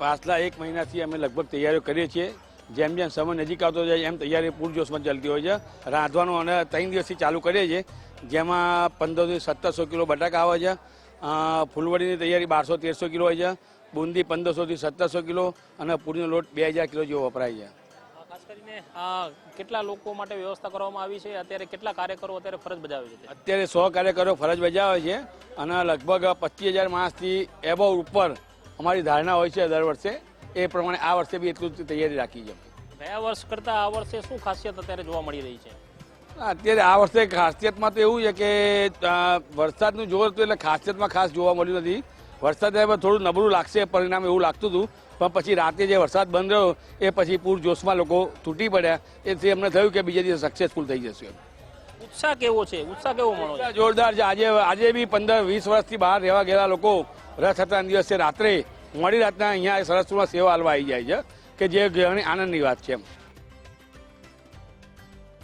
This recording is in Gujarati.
પાછલા એક મહિનાથી અમે લગભગ તૈયારીઓ કરીએ છીએ. જેમ જેમ સમય નજીક આવતો જાય એમ તૈયારી પૂરજોશમાં ચાલતી હોય છે. રાંધવાનું અને ત્રણ દિવસથી ચાલુ કરીએ છીએ. જેમાં પંદરથી સત્તરસો કિલો બટાકા આવે છે. ફૂલવડીની તૈયારી બારસો તેરસો કિલો હોય છે. બુંદી પંદરસોથી સત્તરસો કિલો અને પૂરીનો લોટ બે હજાર કિલો જેવો વપરાય છે. ખાસ કરીને કેટલા લોકો માટે વ્યવસ્થા કરવામાં આવી છે? અત્યારે કેટલા કાર્યકરો અત્યારે ફરજ બજાવે છે? અત્યારે સો કાર્યકરો ફરજ બજાવે છે અને લગભગ પચીસ હજાર માણસથી એબો ઉપર અમારી ધારણા હોય છે દર વર્ષે એ પ્રમાણે આ વર્ષે બી એટલું જ તૈયારી રાખી છે. ગયા વર્ષ કરતાં આ વર્ષે શું ખાસિયત અત્યારે જોવા મળી રહી છે? અત્યારે આ વર્ષે ખાસિયતમાં તો એવું છે કે વરસાદનું જોર હતું એટલે ખાસિયતમાં ખાસ જોવા મળ્યું નથી. વરસાદ થોડું નબળું લાગશે પરિણામ એવું લાગતું હતું. પણ પછી રાતે જે વરસાદ બંધ રહ્યો એ પછી પૂર જોશમાં લોકો તૂટી પડ્યા. એથી અમને થયું કે બીજા દિવસે સક્સેસફુલ થઈ જશે ઉત્સાહ કેવો છે? ઉત્સાહ કેવો મળો જોરદાર છે. આજે આજે બી પંદર વીસ વર્ષથી બહાર રહેવા ગયેલા લોકો રથયાત્રાના દિવસે રાત્રે મોડી રાતના અહીંયા સરસપુરમાં સેવા હાલવા આવી જાય છે, કે જે ઘણી આનંદની વાત છે એમ.